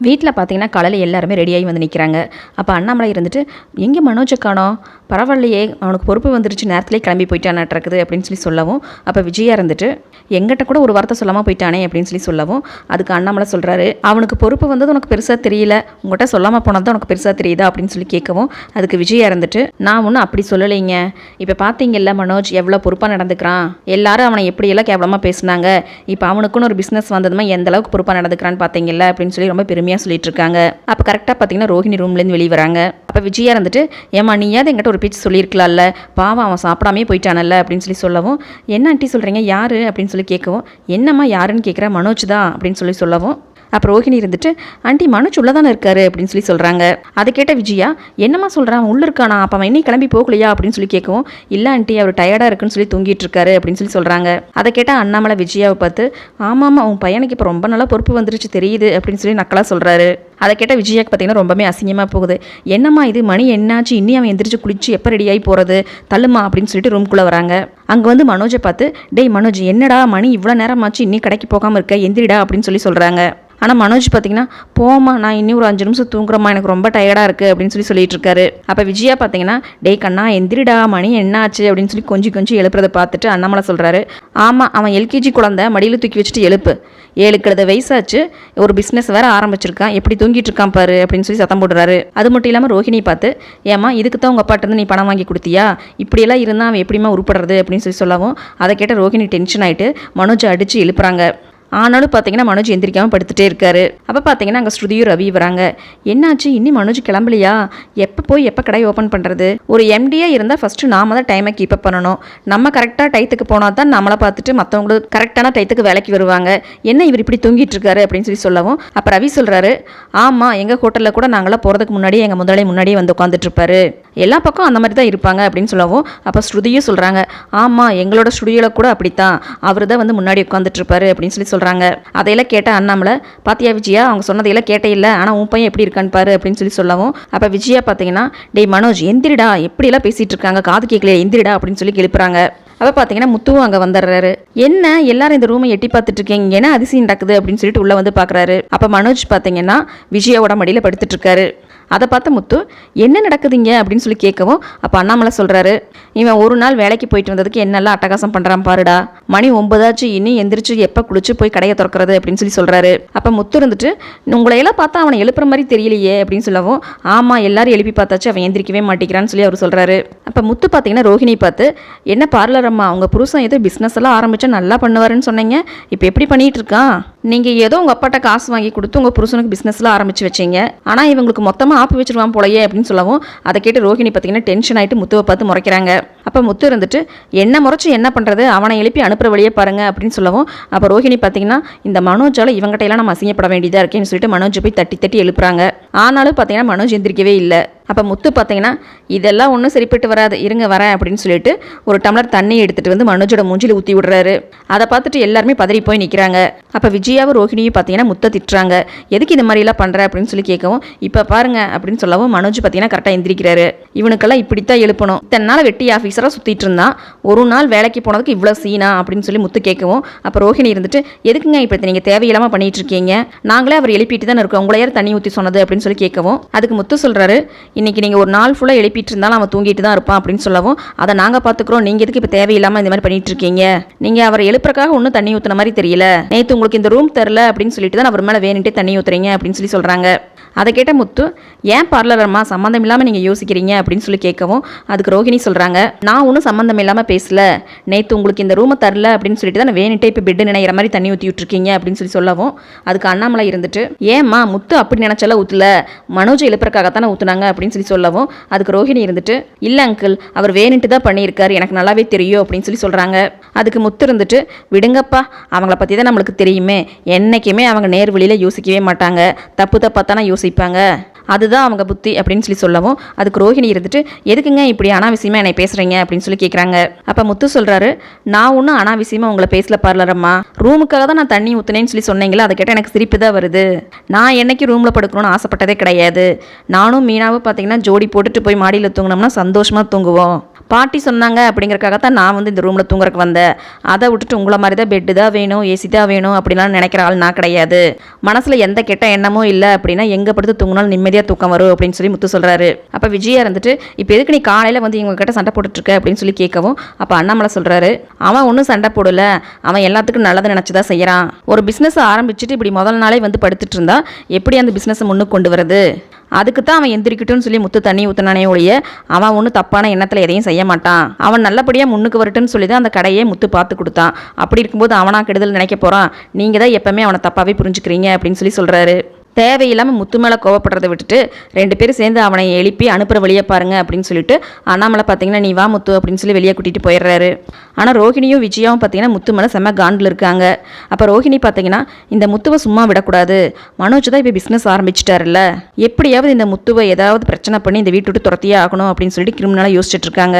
வீட்டில் பார்த்தீங்கன்னா காலையில் எல்லாருமே ரெடியாகி வந்து நிற்கிறாங்க அப்போ அண்ணாமலை இருந்துட்டு எங்கே மனோஜை காணோம் பரவாயில்லையே அவனுக்கு பொறுப்பு வந்துருச்சு நேரத்துலேயே கிளம்பி போயிட்டானாட்டிருக்குது அப்படின்னு சொல்லி சொல்லவும் அப்போ விஜயா இருந்துட்டு எங்கிட்ட கூட ஒரு வார்த்தை சொல்லாமல் போயிட்டானே அப்படின்னு சொல்லி சொல்லவும் அதுக்கு அண்ணாமலை சொல்கிறாரு அவனுக்கு பொறுப்பு வந்தது உனக்கு பெருசாக தெரியல உங்கள்கிட்ட சொல்லாமல் போனது உனக்கு பெருசாக தெரியுதா அப்படின்னு சொல்லி கேட்கவும் அதுக்கு விஜயா இருந்துட்டு நான் ஒன்றும் அப்படி சொல்லலைங்க. இப்போ பார்த்தீங்கல்ல மனோஜ் எவ்வளோ பொறுப்பாக நடந்துக்கிறான்? எல்லாரும் அவனை எப்படியெல்லாம் கேவலமாக பேசுனாங்க? இப்போ அவனுக்குன்னு ஒரு பிஸ்னஸ் வந்ததுமே எந்த அளவுக்கு பொறுப்பாக நடந்துக்கிறான்னு பார்த்தீங்கல்ல அப்படின்னு சொல்லி ரொம்ப பெருமையாக சொல்லிட்டு இருக்காங்க. அப்போ கரெக்டாக பார்த்தீங்கன்னா ரோஹிணி ரூம்லேருந்து வெளியே வராங்க. அப்போ விஜயா இருந்துட்டு ஏமா நீயாவது என்கிட்ட ஒரு பேச்சு சொல்லியிருக்கலாம்ல. பாவம் அவன் சாப்பிடாமே போயிட்டானல்ல அப்படின்னு சொல்லி சொல்லவும் என்ன ஆண்டி சொல்கிறீங்க யார்? அப்படின்னு சொல்லி கேட்கவும் என்னம்மா யாருன்னு கேட்குற மனோஜ் தான் அப்படின்னு சொல்லி சொல்லவும் அப்போ ரோஹிணி இருந்துட்டு ஆண்டி மனோஜ் உள்ளே தானே இருக்காரு? அப்படின்னு சொல்லி சொல்கிறாங்க அதை கேட்ட விஜயா என்னம்மா சொல்கிறான் உள்ளே இருக்கானா? அப்போ அவன் இன்னும் கிளம்பி போகலையா? அப்படின்னு சொல்லி கேட்கவும் இல்லை ஆண்டி அவர் டயர்டாக இருக்குன்னு சொல்லி தூங்கிட்டு இருக்காரு அப்படின்னு சொல்லி சொல்கிறாங்க அதை கேட்டால் அண்ணாமலை விஜயாவை பார்த்து ஆமாம்மா அவன் பையனுக்கு இப்போ ரொம்ப நல்லா பொறுப்பு வந்துருச்சு தெரியுது அப்படின்னு சொல்லி நக்கலாக சொல்கிறாரு அதை கேட்ட விஜயாக்கு பார்த்தீங்கன்னா ரொம்பவே அசிங்கமாக போகுது. என்னம்மா இது? மணி என்னாச்சு? இன்னி அவன் எந்திரிச்சு குளிச்சு எப்போ ரெடியாகி போகிறது தள்ளுமா அப்படின்னு சொல்லிட்டு ரூம்குள்ளே வராங்க. அங்கே வந்து மனோஜை பார்த்து டேய் மனோஜ் என்னடா மணி இவ்வளோ நேரமாச்சு? இன்னி கடைக்கு போகாமல் இருக்க? எந்திரிடா அப்படின்னு சொல்லி சொல்கிறாங்க ஆனால் மனோஜ் பார்த்தீங்கன்னா போமா நான் இன்னும் ஒரு அஞ்சு நிமிஷம் தூங்குறமா எனக்கு ரொம்ப டயர்டாக இருக்குது அப்படின்னு சொல்லி சொல்லிட்டு இருக்காரு. அப்போ விஜயா பார்த்தீங்கன்னா டே கண்ணா எந்திரிடா மணி என்ன ஆச்சு அப்படின்னு சொல்லி கொஞ்சம் கொஞ்சம் எழுப்புறதை பார்த்துட்டு அண்ணாமலை சொல்கிறாரு ஆமாம் அவன் எல்கேஜி குழந்தை மடியில் தூக்கி வச்சுட்டு எழுப்பு. ஏழு கிழது வயசாச்சு ஒரு பிஸ்னஸ் வேற ஆரம்பிச்சிருக்கான் எப்படி தூங்கிட்டு இருக்கான் பாரு அப்படின்னு சொல்லி சத்தம் போடுறாரு. அது மட்டும் இல்லாமல் ரோஹிணி பார்த்து ஏமா இதுக்கு தான் உங்கள் அப்பாட்டிருந்து நீ பணம் வாங்கி கொடுத்தியா? இப்படியெல்லாம் இருந்தால் அவன் எப்படிமா உருப்படுறது? அப்படின்னு சொல்லி சொல்லவும் அதை கேட்ட ரோஹிணி டென்ஷன் ஆகிட்டு மனோஜை அடித்து எழுப்புறாங்க. ஆனாலும் பார்த்தீங்கன்னா மனோஜ் எந்திரிக்காமல் படுத்துட்டே இருக்காரு. அப்போ பார்த்தீங்கன்னா அங்கே ஸ்ருதியும் ரவி வராங்க. என்னாச்சு? இன்னும் மனோஜ் கிளம்பலையா? எப்போ போய் எப்போ கடை ஓப்பன் பண்ணுறது ஒரு எம்டியாக இருந்தால் ஃபஸ்ட்டு நாம தான் டைமை கீப் அப் பண்ணணும். நம்ம கரெக்டாக டைத்துக்கு போனால் தான் நம்மளை பார்த்துட்டு மற்றவங்களுக்கு கரெக்டான டைத்துக்கு வேலைக்கு வருவாங்க. என்ன இவர் இப்படி தூங்கிட்டு இருக்காரு அப்படின்னு சொல்லி சொல்லவும் அப்போ ரவி சொல்கிறாரு ஆமாம் எங்கள் ஹோட்டலில் கூட நாங்களாம் போகிறதுக்கு முன்னாடியே எங்கள் முதலாளி முன்னாடியே வந்து உட்காந்துட்டு இருப்பாரு. எல்லா பக்கம் அந்த மாதிரி தான் இருப்பாங்க அப்படின்னு சொல்லவும் அப்போ ஸ்ருதியும் சொல்கிறாங்க ஆமாம் எங்களோட ஸ்டுடியோவில் கூட அப்படித்தான். அவர் தான் வந்து முன்னாடி உட்காந்துட்டு இருப்பாரு அப்படின்னு சொல்லி சொல்கிறாங்க அதையெல்லாம் கேட்ட அண்ணாமலை பாத்தியா விஜயா அவங்க சொன்னதையெல்லாம் கேட்டே இல்லை. ஆனால் உன் பையன் எப்படி இருக்கான்னு பாரு அப்படின்னு சொல்லி சொல்லவும் அப்போ விஜயா பார்த்தீங்கன்னா டேய் மனோஜ் எந்திரிடா. எப்படியெல்லாம் பேசிகிட்டு இருக்காங்க? காது கேட்கலையா? எந்திரிடா அப்படின்னு சொல்லி எழுப்புறாங்க அப்போ பார்த்தீங்கன்னா முத்துவும் அங்கே வந்துடுறாரு. என்ன? எல்லாரும் இந்த ரூமை எட்டி பார்த்துட்டு இருக்கீங்க. என்ன அதிசயம் நடக்குது? அப்படின்னு சொல்லிட்டு உள்ளே வந்து பார்க்குறாரு அப்போ மனோஜ் பார்த்தீங்கன்னா விஜயாவோட மடியில் படுத்துட்டு இருக்காரு. அதை பார்த்த முத்து என்ன நடக்குதுங்க? அப்படின்னு சொல்லி கேட்கவும் அப்போ அண்ணாமலை சொல்கிறாரு இவன் ஒரு நாள் வேலைக்கு போயிட்டு வந்ததுக்கு என்னெல்லாம் அட்டகாசம் பண்ணுறான் பாருடா. மணி ஒன்பதாச்சு இனி எந்திரிச்சு எப்போ குளிச்சு போய் கடையை திறக்கிறது? அப்படின்னு சொல்லி சொல்கிறாரு அப்போ முத்து இருந்துட்டு உங்களையெல்லாம் பார்த்தா அவனை எழுப்புற மாதிரி தெரியலையே அப்படின்னு சொல்லவும் ஆமாம் எல்லாரும் எழுப்பி பார்த்தாச்சு அவன் எந்திரிக்கவே மாட்டேங்கிறான்னு சொல்லி அவர் சொல்கிறாரு அப்போ முத்து பார்த்தீங்கன்னா ரோஹிணி பார்த்து என்ன பார்லர் அம்மா அவங்க புருஷன் ஏதோ பிஸ்னஸ் எல்லாம் ஆரம்பிச்சா நல்லா பண்ணுவாருன்னு சொன்னீங்க. இப்போ எப்படி பண்ணிகிட்டு இருக்கான்? நீங்கள் ஏதோ உங்கள் அப்பாட்ட காசு வாங்கி கொடுத்து உங்கள் புருஷனுக்கு பிஸ்னஸ்லாம் ஆரம்பிச்சு வச்சீங்க. ஆனால் இவங்களுக்கு மொத்தமாக ஆப்பு வச்சிருவான் போலையே அப்படின்னு சொல்லவும் அதை கேட்டு ரோஹிணி பார்த்தீங்கன்னா டென்ஷன் ஆகிட்டு முத்துவை பார்த்து முறைக்கிறாங்க. அப்போ முத்து இருந்துட்டு என்ன முறைச்சி என்ன பண்ணுறது அவனை எழுப்பி அனுப்புகிற வழியே பாருங்க அப்படின்னு சொல்லவும் அப்போ ரோஹிணி பார்த்தீங்கன்னா இந்த மனோஜால் இவங்ககிட்ட எல்லாம் நம்ம அசிங்கப்பட வேண்டியதாக இருக்கேன்னு சொல்லிட்டு மனோஜ் போய் தட்டி தட்டி எழுப்புறாங்க. ஆனாலும் பார்த்தீங்கன்னா மனோஜ் எந்திரிக்கவே இல்லை. அப்போ முத்து பார்த்தீங்கன்னா இதெல்லாம் ஒன்றும் சரிப்பட்டு வராது. இருங்க வரேன் அப்படின்னு சொல்லிட்டு ஒரு டம்ளர் தண்ணி எடுத்துகிட்டு வந்து மனோஜோட மூஞ்சில் ஊற்றி விடுறாரு. அதை பார்த்துட்டு எல்லாருமே பதறி போய் நிற்கிறாங்க அப்போ விஜயாவும் ரோஹிணியும் பார்த்தீங்கன்னா முத்தை திட்டுறாங்க. எதுக்கு இந்த மாதிரிலாம் பண்ணுற அப்படின்னு சொல்லி கேட்கவும் இப்போ பாருங்க அப்படின்னு சொல்லவும் மனோஜ் பார்த்தீங்கன்னா கரெக்டாக எந்திரிக்கிறாரு. இவனுக்கெல்லாம் இப்படித்தான் எழுப்பணும். இத்தனை நாள் வெட்டி ஆஃபீஸராக சுற்றிட்டு இருந்தான். ஒரு நாள் வேலைக்கு போனதுக்கு இவ்வளோ சீனா அப்படின்னு சொல்லி முத்து கேட்கவும் அப்போ ரோஹிணி இருந்துட்டு எதுக்குங்க இப்போ நீங்கள் தேவையில்லாமல் பண்ணிட்டு இருக்கீங்க? நாங்களே அவர் எழுப்பிட்டு தான் இருக்கோம். உங்களை யார் தண்ணி ஊற்றி சொன்னது? அப்படின்னு சொல்லி கேட்கவும் அதுக்கு முத்து சொல்கிறாரு இன்றைக்கி நீங்கள் ஒரு நாள் ஃபுல்லாக எழுப்பிட்டு இருந்தாலும் அவன் தூங்கிட்டு தான் இருப்பான் அப்படின்னு சொல்லவும் அதை நாங்கள் பார்த்துக்குறோம். நீங்கள் எதுக்கு இப்போ தேவையில்லாமல் இந்த மாதிரி பண்ணிட்டு இருக்கீங்க நீங்கள் அவரை எழுப்புறக்காக ஒன்றும் தண்ணி ஊற்றுன மாதிரி தெரியல. நேற்று உங்களுக்கு இந்த ரூம் தெரில அப்படின்னு சொல்லிட்டு தான் அவர் மேலே வேணுட்டே தண்ணி ஊற்றுறீங்க அப்படின்னு சொல்லி சொல்கிறாங்க அதை கேட்ட முத்து ஏன் பார்லரம்மா சம்மந்தம் இல்லாமல் நீங்கள் யோசிக்கிறீங்க? அப்படின்னு சொல்லி கேட்கவும் அதுக்கு ரோஹிணி சொல்கிறாங்க நான் ஒன்றும் சம்மந்தம் இல்லாமல் பேசல. நேற்று உங்களுக்கு இந்த ரூமை தரல. அப்படின்னு சொல்லிட்டு தான் வேணுட்டே இப்போ பெட்டு நினைக்கிற மாதிரி தண்ணி ஊற்றி விட்ருக்கீங்க அப்படின்னு சொல்லி சொல்லவும் அதுக்கு அண்ணாமலை இருந்துட்டு ஏம்மா முத்து அப்படி நினச்சால ஊற்றல மனோஜை எழுப்புறக்காகத்தானே ஊற்றுனாங்க அப்படின்னு சொல்லி சொல்லவும் அதுக்கு ரோஹிணி இருந்துட்டு இல்லை அங்கிள் அவர் வேணுன்ட்டு தான் பண்ணியிருக்காரு. எனக்கு நல்லாவே தெரியும். அப்படின்னு சொல்லி சொல்கிறாங்க அதுக்கு முத்து இருந்துட்டு விடுங்கப்பா அவங்கள பற்றி தான் நம்மளுக்கு தெரியுமே. என்றைக்குமே அவங்க நேர் வழியில் யோசிக்கவே மாட்டாங்க. தப்பு தப்பாக தானே யோசிப்பாங்க அதுதான் அவங்க புத்தி அப்படின்னு சொல்லி சொல்லவும் அதுக்கு ரோஹிணி இருந்துட்டு எதுக்குங்க இப்படி அனாவசியமாக என்னை பேசுகிறீங்க அப்படின்னு சொல்லி கேட்குறாங்க அப்போ முத்து சொல்கிறாரு நான் ஒன்றும் அனாவசியமாக உங்களை பேசல பார்லரம்மா. ரூமுக்காக தான் நான் தண்ணி ஊற்றுனேன்னு சொல்லி சொன்னீங்களா அதை கேட்டால் எனக்கு சிரிப்பு தான் வருது. நான் என்னைக்கு ரூமில் படுக்கணும்னு ஆசைப்பட்டதே கிடையாது. நானும் மீனாவும் பார்த்தீங்கன்னா ஜோடி போட்டுட்டு போய் மாடியில் தூங்கினோம்னா சந்தோஷமாக தூங்குவோம். பாட்டி சொன்னாங்க அப்படிங்கறக்காக தான் நான் வந்து இந்த ரூமில் தூங்குறதுக்கு வந்தேன். அதை விட்டுட்டு உங்களை மாதிரி தான் பெட்டு தான் வேணும் ஏசி தான் வேணும் அப்படிலாம் நினைக்கிற ஆள் நான் கிடையாது. மனசில் எந்த கெட்ட எண்ணமும் இல்லை அப்படின்னா எங்கே படுத்து தூங்கினாலும் நிம்மதியாக தூக்கம் வரும் அப்படின்னு சொல்லி முத்து சொல்கிறாரு அப்போ விஜயா இருந்துட்டு இப்போ எதுக்கு நீ காலையில் வந்து இவங்க கிட்ட சண்டை போட்டுட்டு இருக்க அப்படின்னு சொல்லி கேட்கவும் அப்போ அண்ணாமலை சொல்கிறாரு அவன் ஒன்றும் சண்டை போடல. அவன் எல்லாத்துக்கும் நல்லது நினச்சி தான் செய்கிறான் ஒரு பிஸ்னஸ் ஆரம்பிச்சுட்டு இப்படி முதல் நாளே வந்து படுத்துட்டு இருந்தா எப்படி அந்த பிஸ்னஸை முன்னுக்கு கொண்டு வரது அதுக்கு தான் அவன் எந்திரிக்கட்டும்னு சொல்லி முத்து தண்ணி ஊற்றினானே ஒழிய அவன் ஒன்றும் தப்பான எண்ணத்தில் எதையும் செய்ய மாட்டான். அவன் நல்லபடியாக முன்னுக்கு வரட்டுன்னு சொல்லி தான் அந்த கடையே முத்து பார்த்து கொடுத்தான். அப்படி இருக்கும்போது அவனா கெடுதல் நினைக்க போகிறான் நீங்கள் தான் எப்பவுமே அவனை தப்பாகவே புரிஞ்சுக்கிறீங்க அப்படின்னு சொல்லி சொல்கிறாரு தேவையில்லாமல் முத்து மேலே கோவப்படுறதை விட்டுட்டு ரெண்டு பேரும் சேர்ந்து அவனை எழுப்பி அனுப்புகிற வழியை பாருங்க அப்படின்னு சொல்லிட்டு அண்ணாமலை பார்த்தீங்கன்னா நீ வா முத்து அப்படின்னு சொல்லி வெளியே கூட்டிகிட்டு போயிடுறாரு. ஆனால் ரோஹிணியும் விஜயாவும் பார்த்தீங்கன்னா முத்து மேலே செம்ம காண்டில் இருக்காங்க. அப்போ ரோஹிணி பார்த்தீங்கன்னா இந்த முத்துவை சும்மா விடக்கூடாது. மனோஜ் தான் இப்போ பிஸ்னஸ் ஆரம்பிச்சிட்டாருல்ல. எப்படியாவது இந்த முத்துவை ஏதாவது பிரச்சனை பண்ணி இந்த வீட்டு விட்டு துரத்தியே ஆகணும் அப்படின்னு சொல்லிட்டு கிரிமினலாக யோசிச்சுட்டு இருக்காங்க.